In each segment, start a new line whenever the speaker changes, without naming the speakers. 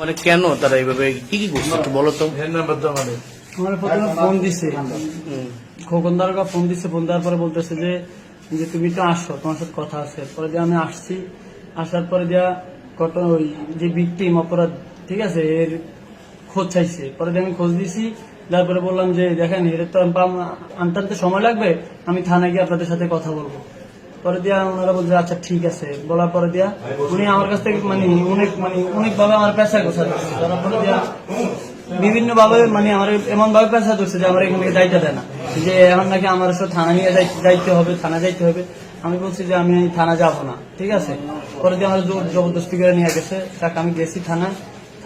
মানে কেন তারা এইভাবে কি কি করছে? একটু বলো তো।
আমার প্রথমে ফোন দিছে। খোকন দারোগা ফোন দিছে। ফোন দেওয়ার পরে বলতেছে যে যে তুমি তো আসো, তোমার সাথে কথা আছে। পরে দিয়ে আমি আসছি, আসার পরে দিয়া কত ওই যে ভিকটিম অপরাধ, ঠিক আছে, এর খোঁজ চাইছে। পরে আমি খোঁজ দিছি তারপরে বললাম যে, দেখেন এর তো আনতে আনতে সময় লাগবে, আমি থানায় গিয়ে আপনাদের সাথে কথা বলব। পরে দিয়া ওনারা বলছে আচ্ছা ঠিক আছে। বলার পরে দিয়া উনি আমার কাছ থেকে মানে অনেক মানে অনেক ভাবে আমার পেশা গোছা দিচ্ছে দিয়া বিভিন্ন ভাবে মানে আমার এমন ভাবে পেশা ধরছে যে, আমার এখান যাইতে দেয় না। যে এখন নাকি আমার সাথে থানা নিয়ে যাই- যাইতে হবে, থানা যাইতে হবে। আমি বলছি যে আমি থানা যাব না, ঠিক আছে? পরে দিয়ে আমার জবরদস্তি করে নিয়ে গেছে, তাকে আমি গেছি থানা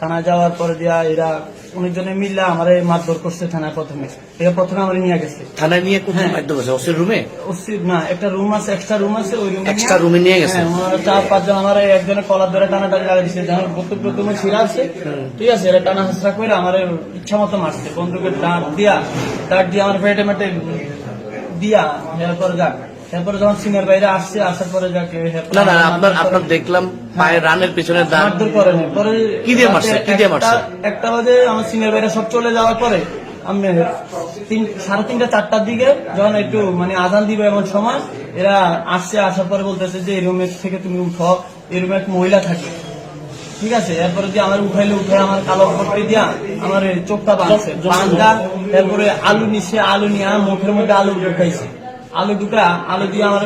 থানা যাওয়ার পরে দিয়া এরা অনেকজনে মিললে আমার মারধর করছে থানায় প্রথমে। এরা প্রথমে আমার নিয়ে গেছে।
থানায় নিয়ে কোথায় মাধ্যম আছে অসির রুমে?
অস্থির না একটা রুম আছে এক্সট্রা রুম আছে ওই রুমে
Extra room এ নিয়ে গেছে?
হ্যাঁ, চার পাঁচজন আমার এই একজনের কলার ধরে টানা টানি লাগা দিচ্ছে যেমন প্রত্যেক প্রথমে ছিঁড়া আছে। ঠিক আছে এটা টানা হাসরা করে আমার ইচ্ছা মতো মারছে। বন্দুকের দাঁত দিয়া দাঁত দিয়ে আমার পেটে মেটে দিয়া এরপর যাক। এরপরে যখন সিনিয়র বাইরে আসছে আসার পরে যাকে
না না আপনার আপনার দেখলাম পায়ের রানের পিছনে দাগ
করে পরে
কি দিয়ে মারছে? কি দিয়ে মারছে?
একটা- বাজে আমার সিনিয়র ভাইরা সব চলে যাওয়ার পরে আমি তিন সাড়ে তিনটা চারটার দিকে যখন একটু মানে আজান দিবে এমন সময় এরা আসছে আসার পরে বলতেছে যে এই রুমের থেকে তুমি উঠো। এই রুমে এক মহিলা থাকে। ঠিক আছে? এরপরে দিয়ে আমার উঠাইলে উঠে আমার কালো পট্টি দিয়া আমার চোখটা বাঁধছে। বান্ধা এরপরে আলু নিচ্ছে আলু নিয়ে মুখের মধ্যে আলু ঢুকাইছে আলু ঢুকা আলু দিয়ে আমার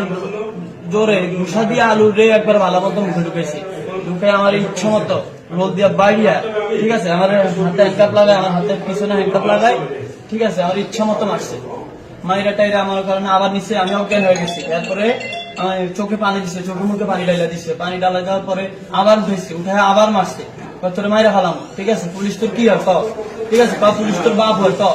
জোরে ঘুষা দিয়ে আলু রে একবার ভালো মতো মুখে ঢুকেছে। ঢুকে আমার ইচ্ছা মতো রোদ দিয়া বাড়িয়া ঠিক আছে? আমার হাতে হ্যান্ডকাপ লাগায়, আমার হাতের পিছনে হ্যান্ডকাপ লাগায়, ঠিক আছে? আমার ইচ্ছা মতো মারছে। মাইরা টাইরা আমার কারণে আবার নিচে আমি অজ্ঞান হয়ে গেছি। আমার চোখে পানি দিছে চোখে মুখে পানি ডাইলা দিছে। পানি ডালা দেওয়ার পরে আবার ধুইছে, উঠে আবার মারছে। কয় মাইরা ফেলাম? ঠিক আছে? পুলিশ তোর কি হয়? ঠিক আছে? পুলিশ তোর বাপ হয়? কও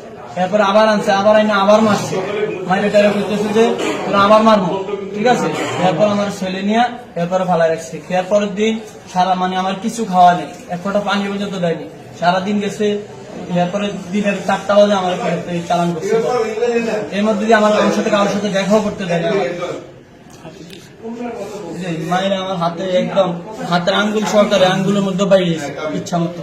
এরপরে আবার আনছে, আবার আইনা আবার মারছে। মাইরে টাইরে বলতেছে যে তোরা আবার মারবো, ঠিক আছে? এরপর আমার ছেলে নিয়ে এরপরে ফালাই রাখছে। খেয়ার দিন সারা মানে আমার কিছু খাওয়া নেই, এক ফোঁটা পানি পর্যন্ত দেয়নি। সারাদিন গেছে, এরপরে দিনের চারটা বাজে আমার চালান করছে। এর মধ্যে দিয়ে আমার আমার সাথে কারোর সাথে দেখাও করতে দেয়নি। মায়ের আমার হাতে একদম হাতের আঙ্গুল সহকারে আঙ্গুলের মধ্যে বাইরে ইচ্ছা মতো।